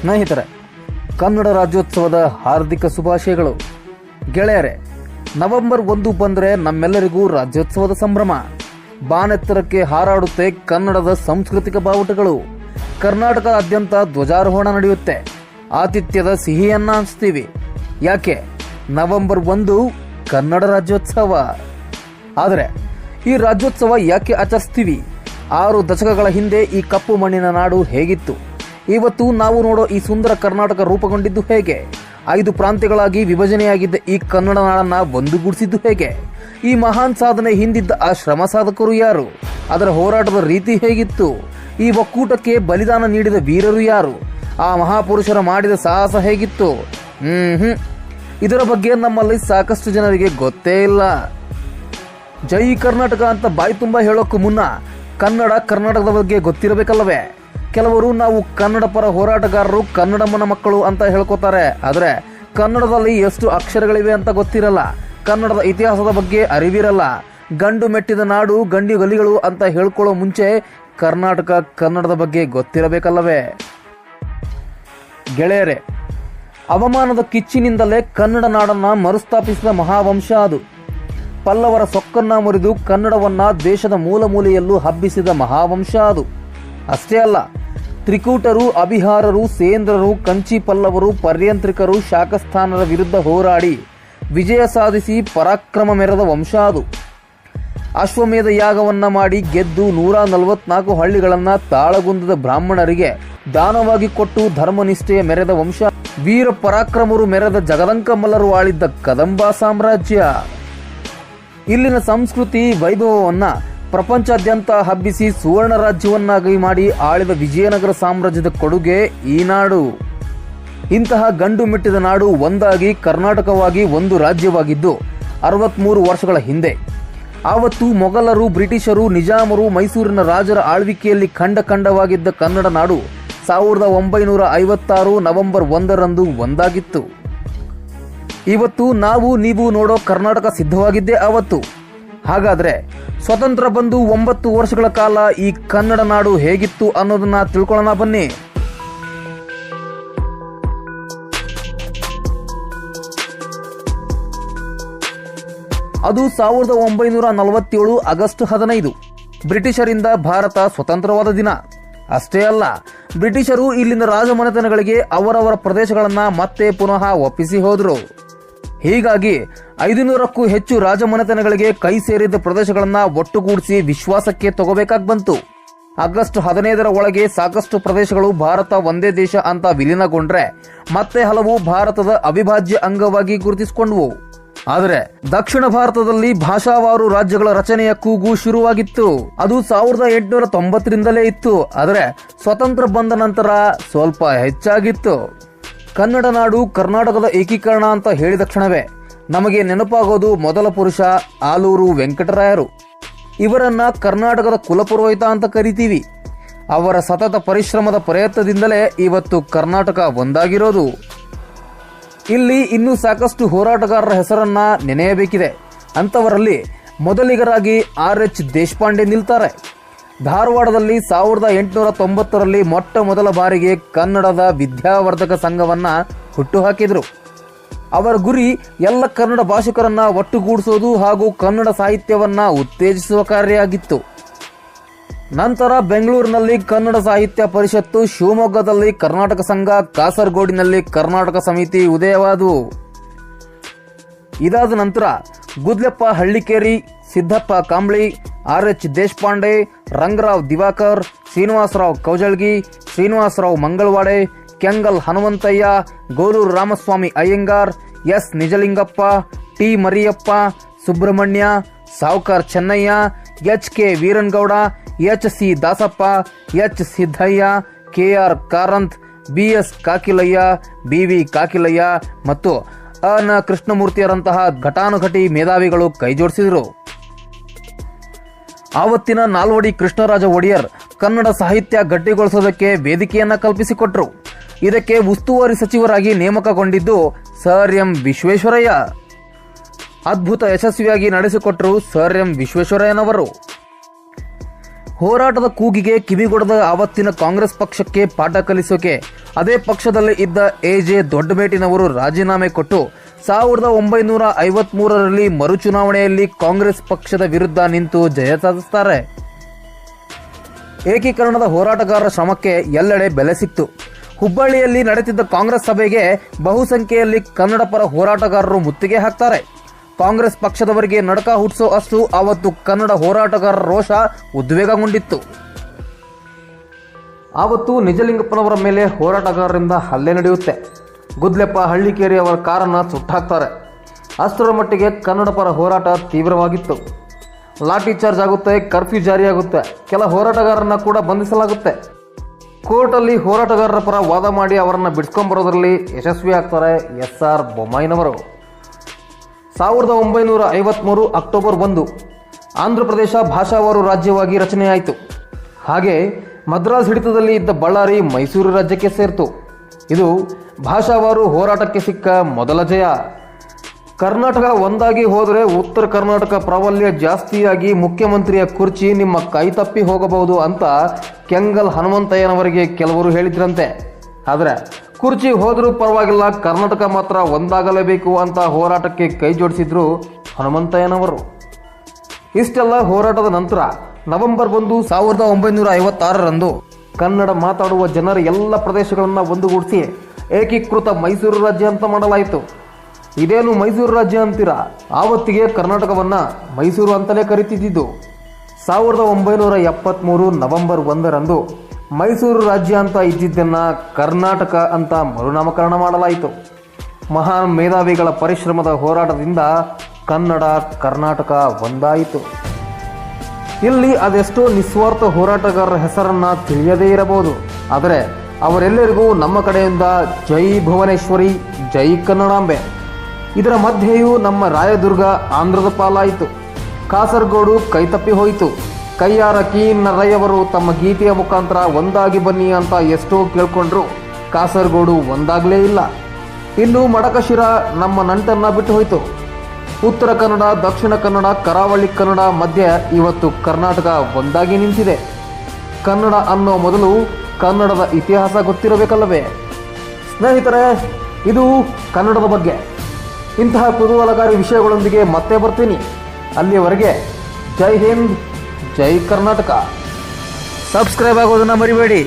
ಸ್ನೇಹಿತರೆ, ಕನ್ನಡ ರಾಜ್ಯೋತ್ಸವದ ಹಾರ್ದಿಕ ಶುಭಾಶಯಗಳು. ಗೆಳೆಯರೆ, ನವೆಂಬರ್ ಒಂದು ಬಂದರೆ ನಮ್ಮೆಲ್ಲರಿಗೂ ರಾಜ್ಯೋತ್ಸವದ ಸಂಭ್ರಮ. ಬಾನೆತ್ತರಕ್ಕೆ ಹಾರಾಡುತ್ತೆ ಕನ್ನಡದ ಸಾಂಸ್ಕೃತಿಕ ಬಾವುಟಗಳು. ಕರ್ನಾಟಕದಾದ್ಯಂತ ಧ್ವಜಾರೋಹಣ ನಡೆಯುತ್ತೆ. ಆತಿಥ್ಯದ ಸಿಹಿಯನ್ನ ಹಂಚ್ತೀವಿ. ಯಾಕೆ? ನವೆಂಬರ್ ಒಂದು ಕನ್ನಡ ರಾಜ್ಯೋತ್ಸವ. ಆದರೆ, ಈ ರಾಜ್ಯೋತ್ಸವ ಯಾಕೆ ಆಚರಿಸ್ತೀವಿ? ಆರು ದಶಕಗಳ ಹಿಂದೆ ಈ ಕಪ್ಪು ಮಣ್ಣಿನ ನಾಡು ಹೇಗಿತ್ತು? ಇವತ್ತು ನಾವು ನೋಡೋ ಈ ಸುಂದರ ಕರ್ನಾಟಕ ರೂಪುಗೊಂಡಿದ್ದು ಹೇಗೆ? ಐದು ಪ್ರಾಂತ್ಯಗಳಾಗಿ ವಿಭಜನೆಯಾಗಿದ್ದ ಈ ಕನ್ನಡ ನಾಡನ್ನ ಒಂದುಗೂಡಿಸಿದ್ದು ಹೇಗೆ? ಈ ಮಹಾನ್ ಸಾಧನೆ ಹಿಂದಿದ್ದ ಆ ಶ್ರಮ ಸಾಧಕರು ಯಾರು? ಅದರ ಹೋರಾಟದ ರೀತಿ ಹೇಗಿತ್ತು? ಈ ಒಕ್ಕೂಟಕ್ಕೆ ಬಲಿದಾನ ನೀಡಿದ ವೀರರು ಯಾರು? ಆ ಮಹಾಪುರುಷರ ಮಾಡಿದ ಸಾಹಸ ಹೇಗಿತ್ತು? ಹ್ಮ್ ಇದರ ಬಗ್ಗೆ ನಮ್ಮಲ್ಲಿ ಸಾಕಷ್ಟು ಜನರಿಗೆ ಗೊತ್ತೇ ಇಲ್ಲ. ಜೈ ಕರ್ನಾಟಕ ಅಂತ ಬಾಯಿ ತುಂಬಾ ಹೇಳೋಕ್ಕೂ ಮುನ್ನ ಕನ್ನಡ ಕರ್ನಾಟಕದ ಬಗ್ಗೆ ಗೊತ್ತಿರಬೇಕಲ್ಲವೇ? ಕೆಲವರು ನಾವು ಕನ್ನಡ ಪರ ಹೋರಾಟಗಾರರು ಕನ್ನಡಮ್ಮನ ಮಕ್ಕಳು ಅಂತ ಹೇಳ್ಕೊತಾರೆ. ಆದರೆ ಕನ್ನಡದಲ್ಲಿ ಎಷ್ಟು ಅಕ್ಷರಗಳಿವೆ ಅಂತ ಗೊತ್ತಿರಲ್ಲ. ಕನ್ನಡದ ಇತಿಹಾಸದ ಬಗ್ಗೆ ಅರಿವಿರಲ್ಲ. ಗಂಡು ಮೆಟ್ಟಿದ ನಾಡು, ಗಂಡಿ ಗಲಿಗಳು ಅಂತ ಹೇಳ್ಕೊಳ್ಳೋ ಮುಂಚೆ ಕರ್ನಾಟಕ ಕನ್ನಡದ ಬಗ್ಗೆ ಗೊತ್ತಿರಬೇಕಲ್ಲವೇ? ಗೆಳೆಯರೇ, ಅವಮಾನದ ಕಿಚ್ಚಿನಿಂದಲೇ ಕನ್ನಡ ನಾಡನ್ನ ಮರುಸ್ಥಾಪಿಸಿದ ಮಹಾವಂಶ ಅದು. ಪಲ್ಲವರ ಸೊಕ್ಕನ್ನ ಮುರಿದು ಕನ್ನಡವನ್ನ ದೇಶದ ಮೂಲ ಮೂಲೆಯಲ್ಲೂ ಹಬ್ಬಿಸಿದ ಮಹಾವಂಶ ಅದು. ಅಷ್ಟೇ ಅಲ್ಲ ತ್ರಿಕೂಟರು, ಅಭಿಹಾರರು, ಸೇಂದ್ರರು ಕಂಚಿ ಪಲ್ಲವರು ಪರ್ಯಂತ್ರಿಕರು ಶಾಖಸ್ಥಾನರ ವಿರುದ್ಧ ಹೋರಾಡಿ ವಿಜಯ ಸಾಧಿಸಿ ಪರಾಕ್ರಮ ಮೆರೆದ ವಂಶ ಅದು ಅಶ್ವಮೇಧ ಯಾಗವನ್ನ ಮಾಡಿ ಗೆದ್ದು ನೂರ ನಲವತ್ನಾಲ್ಕು ಹಳ್ಳಿಗಳನ್ನು ತಾಳಗುಂದದ ಬ್ರಾಹ್ಮಣರಿಗೆ ದಾನವಾಗಿ ಕೊಟ್ಟು ಧರ್ಮನಿಷ್ಠೆಯ ಮೆರೆದ ವಂಶ. ವೀರ ಪರಾಕ್ರಮರು ಮೆರೆದ ಜಗದಂಕ ಮಲ್ಲರು ಆಳಿದ್ದ ಕದಂಬ ಸಾಮ್ರಾಜ್ಯ. ಇಲ್ಲಿನ ಸಂಸ್ಕೃತಿ, ವೈಭವವನ್ನ ಪ್ರಪಂಚಾದ್ಯಂತ ಹಬ್ಬಿಸಿ ಸುವರ್ಣ ರಾಜ್ಯವನ್ನಾಗಿ ಮಾಡಿ ಆಳಿದ ವಿಜಯನಗರ ಸಾಮ್ರಾಜ್ಯದ ಕೊಡುಗೆ ಈ ನಾಡು. ಇಂತಹ ಗಂಡು ಮೆಟ್ಟಿದ ನಾಡು ಒಂದಾಗಿ ಕರ್ನಾಟಕವಾಗಿ ಒಂದು ರಾಜ್ಯವಾಗಿದ್ದು ಅರವತ್ಮೂರು ವರ್ಷಗಳ ಹಿಂದೆ. ಆವತ್ತು ಮೊಘಲರು, ಬ್ರಿಟಿಷರು, ನಿಜಾಮರು, ಮೈಸೂರಿನ ರಾಜರ ಆಳ್ವಿಕೆಯಲ್ಲಿ ಖಂಡ ಖಂಡವಾಗಿದ್ದ ಕನ್ನಡ ನಾಡು ಸಾವಿರದ ಒಂಬೈನೂರ ಐವತ್ತಾರು ನವೆಂಬರ್ ಒಂದರಂದು ಒಂದಾಗಿತ್ತು. ಇವತ್ತು ನಾವು, ನೀವು ನೋಡೋ ಕರ್ನಾಟಕ ಸಿದ್ಧವಾಗಿದ್ದೇ ಆವತ್ತು. ಹಾಗಾದ್ರೆ ಸ್ವತಂತ್ರ ಬಂದು ಒಂಬತ್ತು ವರ್ಷಗಳ ಕಾಲ ಈ ಕನ್ನಡ ನಾಡು ಹೇಗಿತ್ತು ಅನ್ನೋದನ್ನ ತಿಳ್ಕೊಳ್ಳೋಣ ಬನ್ನಿ. ಅದು ಸಾವಿರದ ಒಂಬೈನೂರ ನಲವತ್ತೇಳು ಆಗಸ್ಟ್ ಹದಿನೈದು. ಬ್ರಿಟಿಷರಿಂದ ಭಾರತ ಸ್ವತಂತ್ರವಾದ ದಿನ. ಅಷ್ಟೇ ಅಲ್ಲ, ಬ್ರಿಟಿಷರು ಇಲ್ಲಿನ ರಾಜಮನೆತನಗಳಿಗೆ ಅವರವರ ಪ್ರದೇಶಗಳನ್ನು ಮತ್ತೆ ಪುನಃ ಒಪ್ಪಿಸಿ ಹೋದರು. ಹೀಗಾಗಿ ಐದುನೂರಕ್ಕೂ ಹೆಚ್ಚು ರಾಜಮನೆತನಗಳಿಗೆ ಕೈ ಸೇರಿದ ಪ್ರದೇಶಗಳನ್ನ ಒಟ್ಟುಗೂಡಿಸಿ ವಿಶ್ವಾಸಕ್ಕೆ ತಗೋಬೇಕಾಗಿ ಬಂತು. ಆಗಸ್ಟ್ ಹದಿನೈದರ ಒಳಗೆ ಸಾಕಷ್ಟು ಪ್ರದೇಶಗಳು ಭಾರತ ಒಂದೇ ದೇಶ ಅಂತ ವಿಲೀನಗೊಂಡ್ರೆ ಮತ್ತೆ ಹಲವು ಭಾರತದ ಅವಿಭಾಜ್ಯ ಅಂಗವಾಗಿ ಗುರುತಿಸಿಕೊಂಡವು. ಆದರೆ ದಕ್ಷಿಣ ಭಾರತದಲ್ಲಿ ಭಾಷಾವಾರು ರಾಜ್ಯಗಳ ರಚನೆಯ ಕೂಗು ಶುರುವಾಗಿತ್ತು. ಅದು ಸಾವಿರದ ಎಂಟುನೂರ ತೊಂಬತ್ತರಿಂದಲೇ ಇತ್ತು. ಆದರೆ ಸ್ವತಂತ್ರ ಬಂದ ನಂತರ ಸ್ವಲ್ಪ ಹೆಚ್ಚಾಗಿತ್ತು. ಕನ್ನಡ ನಾಡು ಕರ್ನಾಟಕದ ಏಕೀಕರಣ ಅಂತ ಹೇಳಿದ ಕ್ಷಣವೇ. ನಮಗೆ ನೆನಪಾಗೋದು ಮೊದಲ ಪುರುಷ ಆಲೂರು ವೆಂಕಟರಾಯರು. ಇವರನ್ನ ಕರ್ನಾಟಕದ ಕುಲಪುರೋಹಿತ ಅಂತ ಕರಿತೀವಿ. ಅವರ ಸತತ ಪರಿಶ್ರಮದ ಪ್ರಯತ್ನದಿಂದಲೇ ಇವತ್ತು ಕರ್ನಾಟಕ ಒಂದಾಗಿರೋದು. ಇಲ್ಲಿ ಇನ್ನೂ ಸಾಕಷ್ಟು ಹೋರಾಟಗಾರರ ಹೆಸರನ್ನ ನೆನೆಯಬೇಕಿದೆ. ಅಂಥವರಲ್ಲಿ ಮೊದಲಿಗರಾಗಿ ಆರ್ ಎಚ್ ದೇಶಪಾಂಡೆ ನಿಲ್ತಾರೆ. ಧಾರವಾಡದಲ್ಲಿ ಸಾವಿರದ ಎಂಟುನೂರ ತೊಂಬತ್ತರಲ್ಲಿ ಮೊಟ್ಟ ಮೊದಲ ಬಾರಿಗೆ ಕನ್ನಡದ ವಿದ್ಯಾವರ್ಧಕ ಸಂಘವನ್ನ ಹುಟ್ಟುಹಾಕಿದರು ಅವರ ಗುರಿ ಎಲ್ಲ ಕನ್ನಡ ಭಾಷಿಕರನ್ನ ಒಟ್ಟುಗೂಡಿಸೋದು ಹಾಗೂ ಕನ್ನಡ ಸಾಹಿತ್ಯವನ್ನ ಉತ್ತೇಜಿಸುವ ಕಾರ್ಯ ಆಗಿತ್ತು ನಂತರ ಬೆಂಗಳೂರಿನಲ್ಲಿ ಕನ್ನಡ ಸಾಹಿತ್ಯ ಪರಿಷತ್ತು ಶಿವಮೊಗ್ಗದಲ್ಲಿ ಕರ್ನಾಟಕ ಸಂಘ, ಕಾಸರಗೋಡಿನಲ್ಲಿ ಕರ್ನಾಟಕ ಸಮಿತಿ ಉದಯವಾದವು. ಇದಾದ ನಂತರ Gudleppa Hallikeri, Siddappa Kambli, R H Deshpande, Rangarao Diwakar, Srinivasarao Kaujalgi Srinivasarao Mangalvedhe Kengal Hanumanthaiah Goruru Ramaswamy Iyengar, S Nijalingappa, T Mariyappa, Subrahmanya, Savukar Chennaiah, H K Veeranagowda, H C Dasappa, H Siddaiah, K R Karanth, B S Kakkilaya, B V Kakkilaya ಮತ್ತು ಅನ ಕೃಷ್ಣಮೂರ್ತಿಯರಂತಹ ಘಟಾನುಘಟಿ ಮೇಧಾವಿಗಳು ಕೈಜೋಡಿಸಿದರು. ಆವತ್ತಿನ ನಾಲ್ವಡಿ ಕೃಷ್ಣರಾಜ ಒಡೆಯರ್ ಕನ್ನಡ ಸಾಹಿತ್ಯ ಗಟ್ಟಿಗೊಳಿಸೋದಕ್ಕೆ ವೇದಿಕೆಯನ್ನ ಕಲ್ಪಿಸಿಕೊಟ್ರು. ಇದಕ್ಕೆ ಉಸ್ತುವಾರಿ ಸಚಿವರಾಗಿ ನೇಮಕಗೊಂಡಿದ್ದು sir M Visvesvaraya. ಅದ್ಭುತ ಯಶಸ್ವಿಯಾಗಿ ನಡೆಸಿಕೊಟ್ಟರು ಸರ್ ಎಂ ವಿಶ್ವೇಶ್ವರಯ್ಯನವರು. ಹೋರಾಟದ ಕೂಗಿಗೆ ಕಿವಿಗೊಡದ ಆವತ್ತಿನ ಕಾಂಗ್ರೆಸ್ ಪಕ್ಷಕ್ಕೆ ಪಾಠ ಕಲಿಸೋಕೆ, ಅದೇ ಪಕ್ಷದಲ್ಲಿ ಇದ್ದ ಎಜೆ ದೊಡ್ಡಮೇಟಿನವರು ರಾಜೀನಾಮೆ ಕೊಟ್ಟು ಸಾವಿರದ ಒಂಬೈನೂರ ಐವತ್ಮೂರರಲ್ಲಿ ಮರುಚುನಾವಣೆಯಲ್ಲಿ ಕಾಂಗ್ರೆಸ್ ಪಕ್ಷದ ವಿರುದ್ಧ ನಿಂತು ಜಯ ಸಾಧಿಸುತ್ತಾರೆ ಏಕೀಕರಣದ ಹೋರಾಟಗಾರರ ಶ್ರಮಕ್ಕೆ ಎಲ್ಲೆಡೆ ಬೆಲೆ ಸಿಕ್ತು. ಹುಬ್ಬಳ್ಳಿಯಲ್ಲಿ ನಡೆದಿದ್ದ ಕಾಂಗ್ರೆಸ್ ಸಭೆಗೆ ಬಹುಸಂಖ್ಯೆಯಲ್ಲಿ ಕನ್ನಡ ಪರ ಹೋರಾಟಗಾರರು ಮುತ್ತಿಗೆ ಹಾಕ್ತಾರೆ. ಕಾಂಗ್ರೆಸ್ ಪಕ್ಷದವರಿಗೆ ನಡಕ ಹುಟ್ಟಿಸೋ ಅಷ್ಟು ಆವತ್ತು ಕನ್ನಡ ಹೋರಾಟಗಾರರ ರೋಷ ಉದ್ವೇಗಗೊಂಡಿತ್ತು. ಆವತ್ತು ನಿಜಲಿಂಗಪ್ಪನವರ ಮೇಲೆ ಹೋರಾಟಗಾರರಿಂದ ಹಲ್ಲೆ ನಡೆಯುತ್ತೆ. ಗುದ್ಲೆಪ್ಪ ಹಳ್ಳಿಕೇರಿ ಅವರ ಕಾರನ್ನು ಸುಟ್ಟಾಕ್ತಾರೆ. ಅಷ್ಟರ ಮಟ್ಟಿಗೆ ಕನ್ನಡ ಪರ ಹೋರಾಟ ತೀವ್ರವಾಗಿತ್ತು. ಲಾಠಿ ಚಾರ್ಜ್ ಆಗುತ್ತೆ, ಕರ್ಫ್ಯೂ ಜಾರಿಯಾಗುತ್ತೆ. ಕೆಲ ಹೋರಾಟಗಾರರನ್ನ ಕೂಡ ಬಂಧಿಸಲಾಗುತ್ತೆ. ಕೋರ್ಟಲ್ಲಿ ಹೋರಾಟಗಾರರ ಪರ ವಾದ ಮಾಡಿ ಅವರನ್ನು ಬಿಡ್ಸ್ಕೊಂಬರೋದ್ರಲ್ಲಿ ಯಶಸ್ವಿ ಆಗ್ತಾರೆ ಎಸ್ ಆರ್ ಬೊಮ್ಮಾಯಿನವರು. ಸಾವಿರದ ಒಂಬೈನೂರ ಐವತ್ತ್ಮೂರು ಅಕ್ಟೋಬರ್ ಒಂದು ಆಂಧ್ರ ಪ್ರದೇಶ ಭಾಷಾವಾರು ರಾಜ್ಯವಾಗಿ ರಚನೆಯಾಯಿತು. ಹಾಗೆ ಮದ್ರಾಸ್ ಹಿಡಿತದಲ್ಲಿ ಇದ್ದ ಬಳ್ಳಾರಿ ಮೈಸೂರು ರಾಜ್ಯಕ್ಕೆ ಸೇರಿತು. ಇದು ಭಾಷಾವಾರು ಹೋರಾಟಕ್ಕೆ ಸಿಕ್ಕ ಮೊದಲ ಜಯ. ಕರ್ನಾಟಕ ಒಂದಾಗಿ ಹೋದರೆ ಉತ್ತರ ಕರ್ನಾಟಕ ಪ್ರಾಬಲ್ಯ ಜಾಸ್ತಿಯಾಗಿ ಮುಖ್ಯಮಂತ್ರಿಯ ಕುರ್ಚಿ ನಿಮ್ಮ ಕೈತಪ್ಪಿ ಹೋಗಬಹುದು ಅಂತ ಕೆಂಗಲ್ ಹನುಮಂತಯ್ಯನವರಿಗೆ ಕೆಲವರು ಹೇಳಿದ್ರಂತೆ. ಆದರೆ ಕುರ್ಚಿ ಹೋದರೂ ಪರವಾಗಿಲ್ಲ, ಕರ್ನಾಟಕ ಮಾತ್ರ ಒಂದಾಗಲೇಬೇಕು ಅಂತ ಹೋರಾಟಕ್ಕೆ ಕೈ ಜೋಡಿಸಿದ್ರು ಹನುಮಂತಯ್ಯನವರು. ಇಷ್ಟೆಲ್ಲ ಹೋರಾಟದ ನಂತರ ನವೆಂಬರ್ ಒಂದು ಸಾವಿರದ ಒಂಬೈನೂರ ಐವತ್ತಾರರಂದು ಕನ್ನಡ ಮಾತಾಡುವ ಜನರ ಎಲ್ಲ ಪ್ರದೇಶಗಳನ್ನು ಒಂದುಗೂಡಿಸಿ ಏಕೀಕೃತ ಮೈಸೂರು ರಾಜ್ಯ ಅಂತ ಮಾಡಲಾಯಿತು. ಇದೇನು ಮೈಸೂರು ರಾಜ್ಯ ಅಂತೀರಾ? ಆವತ್ತಿಗೆ ಕರ್ನಾಟಕವನ್ನು ಮೈಸೂರು ಅಂತಲೇ ಕರಿತಿದ್ದಿದ್ದು. ಸಾವಿರದ ಒಂಬೈನೂರ ಎಪ್ಪತ್ತ್ಮೂರು ನವೆಂಬರ್ ಒಂದರಂದು ಮೈಸೂರು ರಾಜ್ಯ ಅಂತ ಇದ್ದಿದ್ದನ್ನು ಕರ್ನಾಟಕ ಅಂತ ಮರುನಾಮಕರಣ ಮಾಡಲಾಯಿತು. ಮಹಾನ್ ಮೇಧಾವಿಗಳ ಪರಿಶ್ರಮದ ಹೋರಾಟದಿಂದ ಕನ್ನಡ, ಕರ್ನಾಟಕ ಒಂದಾಯಿತು. ಇಲ್ಲಿ ಅದೆಷ್ಟೋ ನಿಸ್ವಾರ್ಥ ಹೋರಾಟಗಾರರ ಹೆಸರನ್ನು ತಿಳಿಯದೇ ಇರಬಹುದು. ಆದರೆ ಅವರೆಲ್ಲರಿಗೂ ನಮ್ಮ ಕಡೆಯಿಂದ ಜೈ ಭುವನೇಶ್ವರಿ, ಜೈ ಕನ್ನಡಾಂಬೆ. ಇದರ ಮಧ್ಯೆಯೂ ನಮ್ಮ ರಾಯದುರ್ಗ ಆಂಧ್ರದ ಪಾಲಾಯಿತು. ಕಾಸರಗೋಡು ಕೈತಪ್ಪಿ ಹೋಯಿತು. ಕೈಯಾರ ಕೀನ್ನರಯ್ಯವರು ತಮ್ಮ ಗೀತೆಯ ಮುಖಾಂತರ ಒಂದಾಗಿ ಬನ್ನಿ ಅಂತ ಎಷ್ಟೋ ಕೇಳ್ಕೊಂಡ್ರು. ಕಾಸರಗೋಡು ಒಂದಾಗಲೇ ಇಲ್ಲ. ಇನ್ನು ಮಡಕಶಿರ ನಮ್ಮ ನಂಟನ್ನ ಬಿಟ್ಟು ಹೋಯಿತು. ಉತ್ತರ ಕನ್ನಡ, ದಕ್ಷಿಣ ಕನ್ನಡ, ಕರಾವಳಿ ಕನ್ನಡ ಮಧ್ಯೆ ಇವತ್ತು ಕರ್ನಾಟಕ ಒಂದಾಗಿ ನಿಂತಿದೆ. ಕನ್ನಡ ಅನ್ನೋ ಮೊದಲು ಕನ್ನಡದ ಇತಿಹಾಸ ಗೊತ್ತಿರಬೇಕಲ್ಲವೇ? ಸ್ನೇಹಿತರೆ, ಇದು ಕನ್ನಡದ ಬಗ್ಗೆ. ಇಂತಹ ಕುತೂಹಲಕಾರಿ ವಿಷಯಗಳೊಂದಿಗೆ ಮತ್ತೆ ಬರ್ತೀನಿ. ಅಲ್ಲಿಯವರೆಗೆ ಜೈ ಹಿಂದ್ ಜೈ ಕರ್ನಾಟಕ. ಸಬ್ಸ್ಕ್ರೈಬ್ ಆಗೋದನ್ನು ಮರಿಬೇಡಿ.